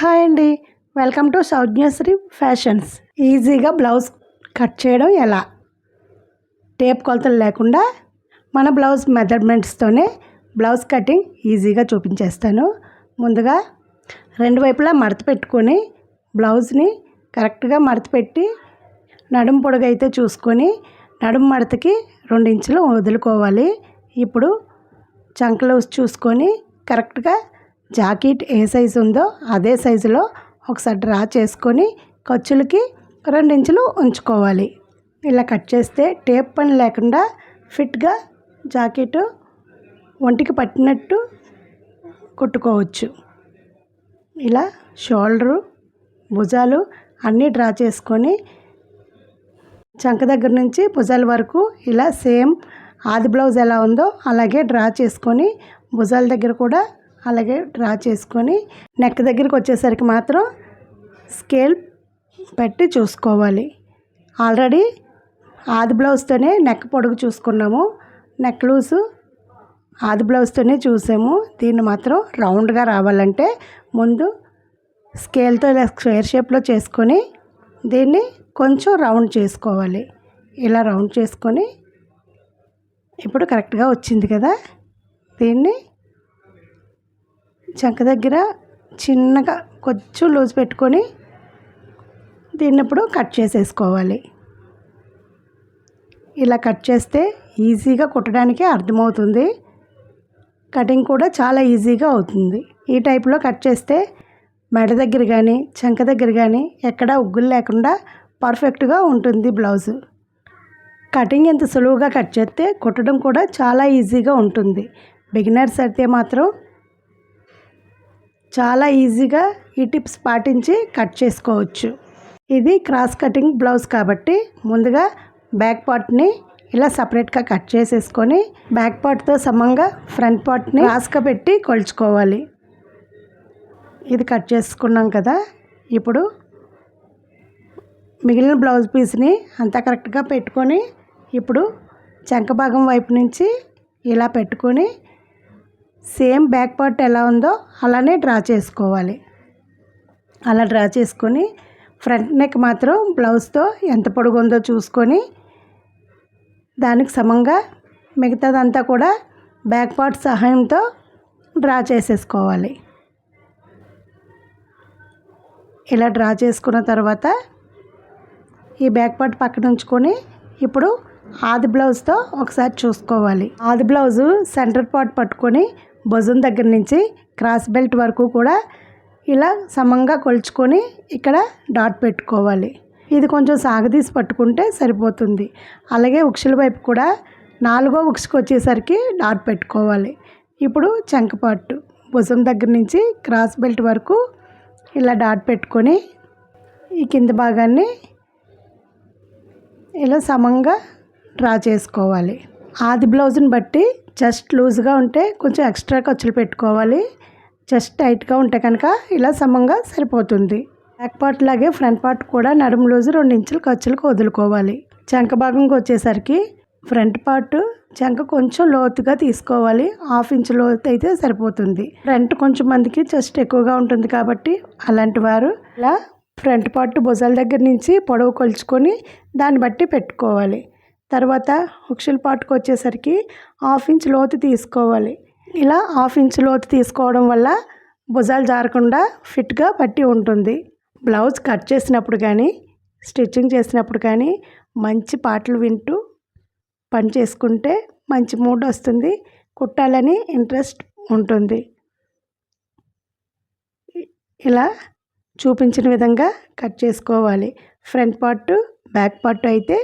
Hi అండి. Welcome to Soujnasri fashions. ఈజీగా blouse cut చేయడం ఎలా? టేప్ కొలతలు లేకుండా మన బ్లౌజ్ మెజర్మెంట్స్తోనే బ్లౌజ్ కటింగ్ ఈజీగా చూపించేస్తాను. ముందుగా రెండు వైపులా మడత పెట్టుకొని బ్లౌజ్ని కరెక్ట్గా మడత పెట్టి నడుం పొడుగైతే చూసుకొని నడుం మడతకి రెండు ఇంచులు వదులుకోవాలి. ఇప్పుడు చంకలు చూసుకొని కరెక్ట్గా జాకెట్ ఏ సైజు ఉందో అదే సైజులో ఒకసారి డ్రా చేసుకొని ఖర్చులకి రెండించులు ఉంచుకోవాలి. ఇలా కట్ చేస్తే టేప్ పని లేకుండా ఫిట్గా జాకెట్ ఒంటికి పట్టినట్టు కుట్టుకోవచ్చు. ఇలా షోల్డరు భుజాలు అన్నీ డ్రా చేసుకొని చంక దగ్గర నుంచి భుజాల వరకు ఇలా సేమ్ ఆది బ్లౌజ్ ఎలా ఉందో అలాగే డ్రా చేసుకొని భుజాల దగ్గర కూడా అలాగే డ్రా చేసుకొని నెక్ దగ్గరికి వచ్చేసరికి మాత్రం స్కేల్ పెట్టి చూసుకోవాలి. ఆల్రెడీ ఆది బ్లౌజ్తోనే నెక్ పొడుగు చూసుకున్నాము. నెక్ లూసు ఆది బ్లౌజ్తోనే చూసాము. దీన్ని మాత్రం రౌండ్గా రావాలంటే ముందు స్కేల్తో ఇలా స్క్వేర్ షేప్లో చేసుకొని దీన్ని కొంచెం రౌండ్ చేసుకోవాలి. ఇలా రౌండ్ చేసుకొని ఇప్పుడు కరెక్ట్గా వచ్చింది కదా? దీన్ని చంక దగ్గర చిన్నగా కొంచెం లూజ్ పెట్టుకొని తిన్నప్పుడు కట్ చేసేసుకోవాలి. ఇలా కట్ చేస్తే ఈజీగా కుట్టడానికి అర్థమవుతుంది. కటింగ్ కూడా చాలా ఈజీగా అవుతుంది. ఈ టైప్లో కట్ చేస్తే మెడ దగ్గర కానీ చంక దగ్గర కానీ ఎక్కడా ఉగ్గులు లేకుండా పర్ఫెక్ట్గా ఉంటుంది బ్లౌజు. కటింగ్ ఎంత సులువుగా కట్ చేస్తే కుట్టడం కూడా చాలా ఈజీగా ఉంటుంది. బిగినర్స్ అయితే మాత్రం చాలా ఈజీగా ఈ టిప్స్ పాటించి కట్ చేసుకోవచ్చు. ఇది క్రాస్ కటింగ్ బ్లౌజ్ కాబట్టి ముందుగా బ్యాక్ పార్ట్ని ఇలా సపరేట్గా కట్ చేసేసుకొని బ్యాక్ పార్ట్తో సమంగా ఫ్రంట్ పార్ట్ని క్రాస్గా పెట్టి కొలుచుకోవాలి. ఇది కట్ చేసుకున్నాం కదా ఇప్పుడు మిగిలిన బ్లౌజ్ పీస్ని అంతా కరెక్ట్గా పెట్టుకొని ఇప్పుడు చెంక భాగం వైపు నుంచి ఇలా పెట్టుకొని సేమ్ బ్యాక్ పార్ట్ ఎలా ఉందో అలానే డ్రా చేసుకోవాలి. అలా డ్రా చేసుకొని ఫ్రంట్ నెక్ మాత్రం బ్లౌజ్తో ఎంత పొడుగు ఉందో చూసుకొని దానికి సమంగా మిగతాదంతా కూడా బ్యాక్ పార్ట్ సహాయంతో డ్రా చేసేసుకోవాలి. ఇలా డ్రా చేసుకున్న తర్వాత ఈ బ్యాక్ పార్ట్ పక్కన ఉంచుకొని ఇప్పుడు ఆది బ్లౌజ్తో ఒకసారి చూసుకోవాలి. ఆది బ్లౌజు సెంటర్ పార్ట్ పట్టుకొని భుజం దగ్గర నుంచి క్రాస్ బెల్ట్ వరకు కూడా ఇలా సమంగా కొలుచుకొని ఇక్కడ డాట్ పెట్టుకోవాలి. ఇది కొంచెం సాగదీసి పట్టుకుంటే సరిపోతుంది. అలాగే ఉక్షుల వైపు కూడా నాలుగో ఉక్షుకు వచ్చేసరికి డాట్ పెట్టుకోవాలి. ఇప్పుడు చంకపాటు భుజం దగ్గర నుంచి క్రాస్ బెల్ట్ వరకు ఇలా డాట్ పెట్టుకొని ఈ కింద భాగాన్ని ఇలా సమంగా డ్రా చేసుకోవాలి. ఆది బ్లౌజ్ని బట్టి చెస్ట్ లూజ్గా ఉంటే కొంచెం ఎక్స్ట్రా ఖర్చులు పెట్టుకోవాలి. చెస్ట్ టైట్గా ఉంటే కనుక ఇలా సమంగా సరిపోతుంది. బ్యాక్ పార్ట్ లాగే ఫ్రంట్ పార్ట్ కూడా నడుము లూజు రెండు ఇంచులు ఖర్చులకు వదులుకోవాలి. చంక భాగంకి వచ్చేసరికి ఫ్రంట్ పార్ట్ చెంక కొంచెం లోతుగా తీసుకోవాలి. హాఫ్ ఇంచ్ లోతు అయితే సరిపోతుంది. ఫ్రంట్ కొంచెం మందికి చెస్ట్ ఎక్కువగా ఉంటుంది కాబట్టి అలాంటి వారు ఇలా ఫ్రంట్ పార్ట్ భుజాల దగ్గర నుంచి పొడవు కొలుచుకొని దాన్ని బట్టి పెట్టుకోవాలి. తర్వాత హుక్షుల పాటుకు వచ్చేసరికి హాఫ్ ఇంచ్ లోతు తీసుకోవాలి. ఇలా హాఫ్ ఇంచ్ లోతు తీసుకోవడం వల్ల భుజాలు జారకుండా ఫిట్గా పట్టి ఉంటుంది. బ్లౌజ్ కట్ చేసినప్పుడు కానీ స్టిచ్చింగ్ చేసినప్పుడు కానీ మంచి పాటలు వింటూ పని చేసుకుంటే మంచి మూడ్ వస్తుంది కుట్టాలని ఇంట్రెస్ట్ ఉంటుంది. ఇలా చూపించిన విధంగా కట్ చేసుకోవాలి. ఫ్రంట్ పార్ట్ బ్యాక్ పార్ట్ అయితే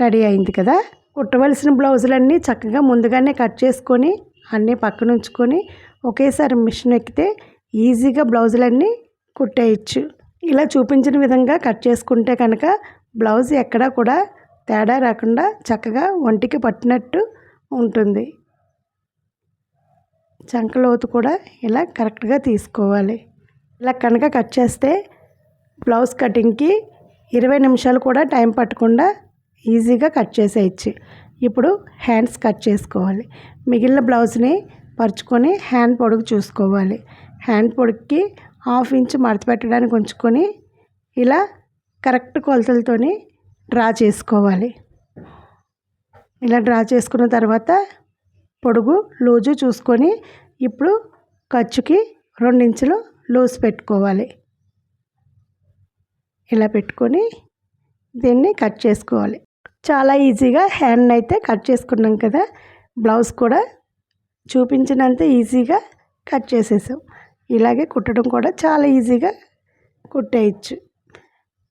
రెడీ అయింది కదా. కుట్టవలసిన బ్లౌజులన్నీ చక్కగా ముందుగానే కట్ చేసుకొని అన్నీ పక్కన ఉంచుకొని ఒకేసారి మిషన్ ఎక్కితే ఈజీగా బ్లౌజులన్నీ కుట్టేయచ్చు. ఇలా చూపించిన విధంగా కట్ చేసుకుంటే కనుక బ్లౌజ్ ఎక్కడా కూడా తేడా రాకుండా చక్కగా ఒంటికి పట్టినట్టు ఉంటుంది. చంకలోతు కూడా ఇలా కరెక్ట్గా తీసుకోవాలి. ఇలా కనుక కట్ చేస్తే బ్లౌజ్ కటింగ్కి ఇరవై నిమిషాలు కూడా టైం పట్టకుండా ఈజీగా కట్ చేసేయచ్చు. ఇప్పుడు హ్యాండ్స్ కట్ చేసుకోవాలి. మిగిలిన బ్లౌజ్ని పరుచుకొని హ్యాండ్ పొడుగు చూసుకోవాలి. హ్యాండ్ పొడుగుకి హాఫ్ ఇంచ్ మడత పెట్టడానికి ఉంచుకొని ఇలా కరెక్ట్ కొలతలతోని డ్రా చేసుకోవాలి. ఇలా డ్రా చేసుకున్న తర్వాత పొడుగు లూజు చూసుకొని ఇప్పుడు ఖర్చుకి రెండించులు లూజ్ పెట్టుకోవాలి. ఇలా పెట్టుకొని దీన్ని కట్ చేసుకోవాలి. చాలా ఈజీగా హ్యాండ్ అయితే కట్ చేసుకున్నాం కదా. బ్లౌజ్ కూడా చూపించినంత ఈజీగా కట్ చేసేసాం. ఇలాగే కుట్టడం కూడా చాలా ఈజీగా కుట్టేయచ్చు.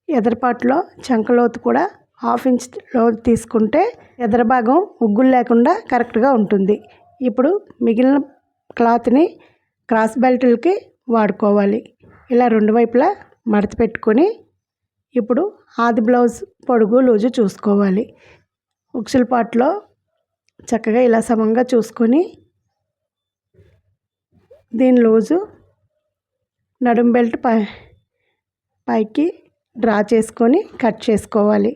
ఎదరపాటులో చంకలోతు కూడా హాఫ్ ఇంచ్ లోతు తీసుకుంటే ఎదర భాగం ఉగ్గులు లేకుండా కరెక్ట్గా ఉంటుంది. ఇప్పుడు మిగిలిన క్లాత్ని క్రాస్ బెల్ట్లకి వాడుకోవాలి. ఇలా రెండు వైపులా మడత పెట్టుకొని ఇప్పుడు ఆది బ్లౌజ్ పొడుగు లూజు చూసుకోవాలి. ఉక్సుల పాట్లో చక్కగా ఇలా సమంగా చూసుకొని దీని లూజు నడుం బెల్ట్ పై పైకి డ్రా చేసుకొని కట్ చేసుకోవాలి.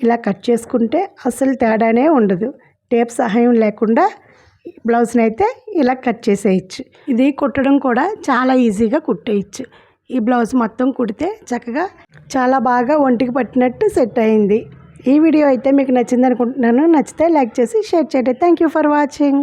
ఇలా కట్ చేసుకుంటే అసలు తేడానే ఉండదు. టేప్ సహాయం లేకుండా బ్లౌజ్ని అయితే ఇలా కట్ చేసేయచ్చు. ఇది కుట్టడం కూడా చాలా ఈజీగా కుట్టేయచ్చు. ఈ బ్లౌజ్ మొత్తం కుడితే చక్కగా చాలా బాగా ఒంటికి పట్టినట్టు సెట్ అయింది. ఈ వీడియో అయితే మీకు నచ్చింది అనుకుంటున్నాను నచ్చితే లైక్ చేసి షేర్ చేయండి థ్యాంక్ యూ ఫర్ వాచింగ్